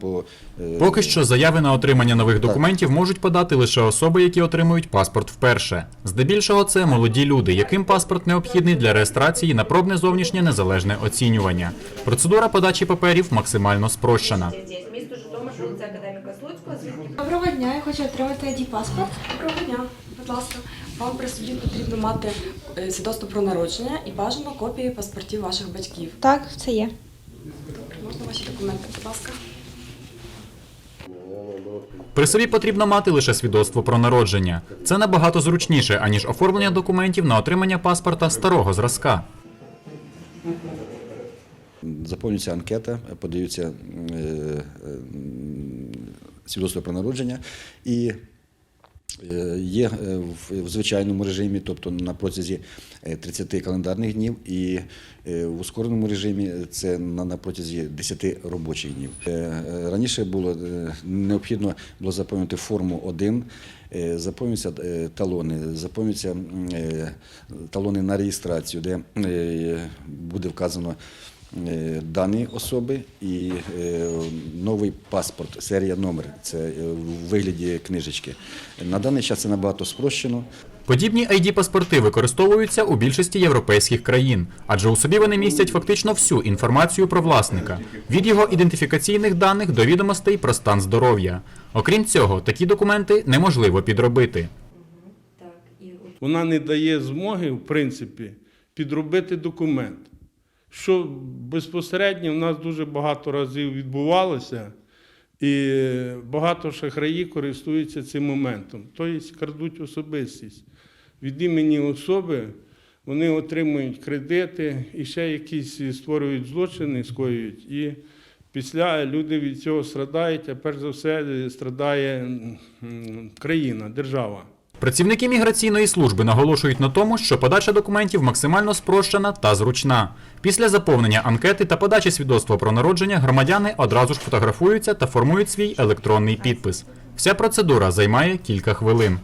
По е, Поки що заяви на отримання нових документів можуть подати лише особи, які отримують паспорт вперше. Здебільшого це молоді люди, яким паспорт необхідний для реєстрації на пробне зовнішнє незалежне оцінювання. Процедура подачі паперів максимально спрощена. Місто Житомир, вулиця Академіка Слуцького, Доброго дня, я хочу отримати id паспорт. Доброго дня, будь ласка. Вам при собі потрібно мати е, свідоцтво про народження і бажано копії паспортів ваших батьків. Так, це є. Добре, Можна ваші документи, будь ласка? При собі потрібно мати лише свідоцтво про народження. Це набагато зручніше, аніж оформлення документів на отримання паспорта старого зразка. заповнюється анкета, подаються е, е, свідоцтво про народження і є е, в, звичайному режимі, тобто на протязі е, 30 календарних днів, і е, в ускореному режимі це на, протязі 10 робочих днів. Е, е, Раніше було е, необхідно було заповнити форму 1, е, заповнюються е, талони, заповнюються е, талони на реєстрацію, де е, буде вказано е, дані особи і е, новий паспорт, серія номер. Це е, в вигляді книжечки. На даний час це набагато спрощено. Подібні ID-паспорти використовуються у більшості європейських країн, адже у собі вони містять фактично всю інформацію про власника від його ідентифікаційних даних до відомостей про стан здоров'я. Окрім цього, такі документи неможливо підробити. так, і вона не дає змоги, в принципі, підробити документ. Що безпосередньо в нас дуже багато разів відбувалося, і багато шахраї користуються цим моментом. Тобто крадуть особистість. Від імені особи вони отримують кредити і ще якісь створюють злочини, скоюють. І після люди від цього страдають, а перш за все страдає країна, держава. Працівники міграційної служби наголошують на тому, що подача документів максимально спрощена та зручна. Після заповнення анкети та подачі свідоцтва про народження громадяни одразу ж фотографуються та формують свій електронний підпис. Вся процедура займає кілька хвилин.